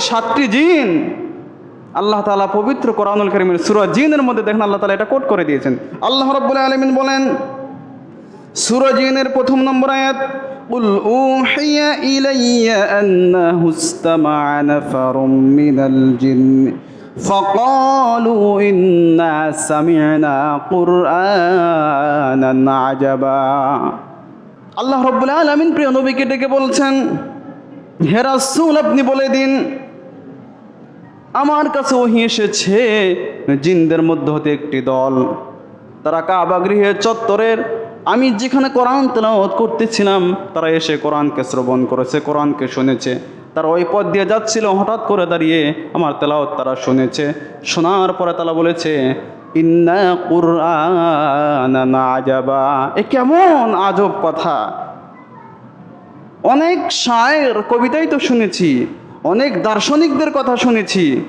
সাতটি জিন আল্লাহ তাআলা পবিত্র কোরআনুল করিমের সুরা জিনের মধ্যে দেখেন আল্লাহ তাআলা এটা কোট করে দিয়েছেন আল্লাহ রাব্বুল আলামিন বলেন সূরা জিনের প্রথম নম্বর আয়াত قل أوحي إلي أنه استمع نفر من الجن فقالوا إنا سمعنا قرآنا عجبا আল্লাহ রব্বুল আলমিন প্রিয় নবীকে ডেকে বলছেন হে রাসূল আপনি বলে দিন আমার কাছে ওহি এসেছে। জিনদের মধ্যে হতে একটি দল। তারা কাবা গৃহের চত্বরের, আমি যেখানে কোরআন তেলাওয়াত করতেছিলাম, তারা এসে কোরআনকে শ্রবণ করেছে, কোরআনকে শুনেছে। তারা ওই পথ দিয়ে যাচ্ছিল, হঠাৎ করে দাঁড়িয়ে আমার তেলাওয়াত তারা শুনেছে। শোনার পরে তারা বলেছে, ইন্না কুরআন আজাবা। এ কেমন আজব কথা। অনেক শায়ের কবিতাই তো শুনেছি। অনেক দার্শনিকদের কথা শুনেছি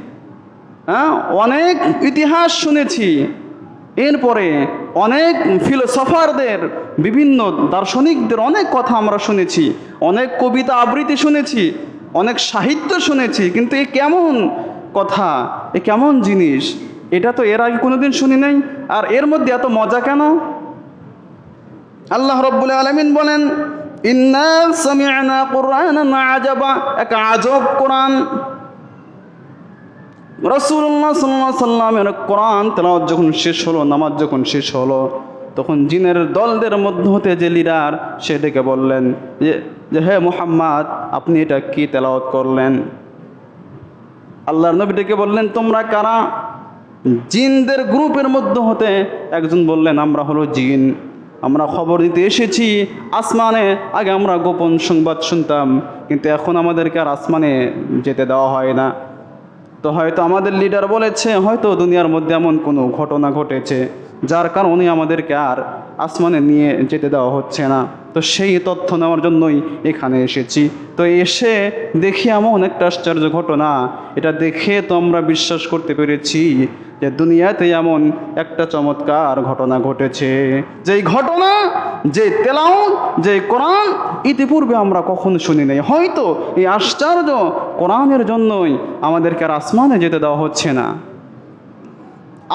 হ্যাঁ? অনেক ইতিহাস শুনেছি। এরপরে অনেক ফিলোসফারদের, বিভিন্ন দার্শনিকদের অনেক কথা আমরা শুনেছি, অনেক কবিতা আবৃত্তি শুনেছি, অনেক সাহিত্য শুনেছি, কিন্তু এ কেমন কথা? এ কেমন জিনিস? এটা তো এর আগে কোনোদিন শুনি নাই। আর এর মধ্যে এত মজা কেন? আল্লাহ রব্বুল আলমিন বলেন এক আজব সাল্লাহ তেলাওয়াত যখন শেষ হলো, নামাজ যখন শেষ হলো, তখন জিনের দলদের মধ্য হতে যে লিডার, সে ডেকে বললেন যে যে হে মোহাম্মদ, আপনি এটা কি তেলাওয়াত করলেন? আল্লাহর নবী ডেকে বললেন, তোমরা কারা? জিনদের গ্রুপের মধ্য হতে একজন বললেন, আমরা হলো জিন। আমরা খবর দিতে এসেছি, আসমানে। আগে আমরা গোপন সংবাদ শুনতাম, কিন্তু এখন আমাদেরকে আর আসমানে যেতে দেওয়া হয় না। তো হয়তো আমাদের লিডার বলেছে, হয়তো দুনিয়ার মধ্যে এমন কোনো ঘটনা ঘটেছে, যার কারণে আমাদেরকে আর আসমানে নিয়ে যেতে দেওয়া হচ্ছে না। তো সেই তথ্য নেওয়ার জন্যই এখানে এসেছি। তো এসে দেখি এমন একটা আশ্চর্য ঘটনা। এটা দেখে তো আমরা বিশ্বাস করতে পেরেছি যে দুনিয়াতে এমন একটা চমৎকার ঘটনা ঘটেছে। যেই ঘটনা যে তেলাও যে কোরআন ইতিপূর্বে আমরা কখনো শুনি নাই। হয়তো এই আশ্চর্য কোরআনের জন্যই আমাদেরকে আর আসমানে যেতে দেওয়া হচ্ছে না।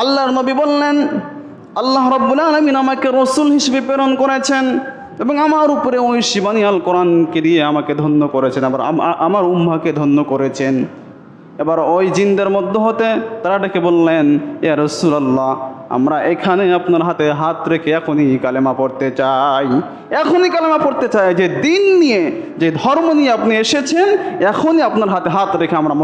আল্লাহর নবী বললেন, আল্লাহ রব্বুল আলমিন আমাকে রসুল হিসেবে প্রেরণ করেছেন। এবং আমার উপরে ওই শিবানী আল কোরআনকে দিয়ে আমাকে ধন্য করেছেন, আবার আমার উম্মাকে ধন্য করেছেন। এবার ওই জিনদের মধ্যে হতে তারা ডেকে বললেন, ইয়া রসুলাল্লাহ, আমরা এখানে আপনার হাতে হাত রেখে এখনই কালেমা পড়তে চাই। এখনই কালেমা পড়তে চাই। যে দিন নিয়ে, যে ধর্ম নিয়ে আপনি এসেছেন, এখনই আপনার হাতে হাত রেখে আমরা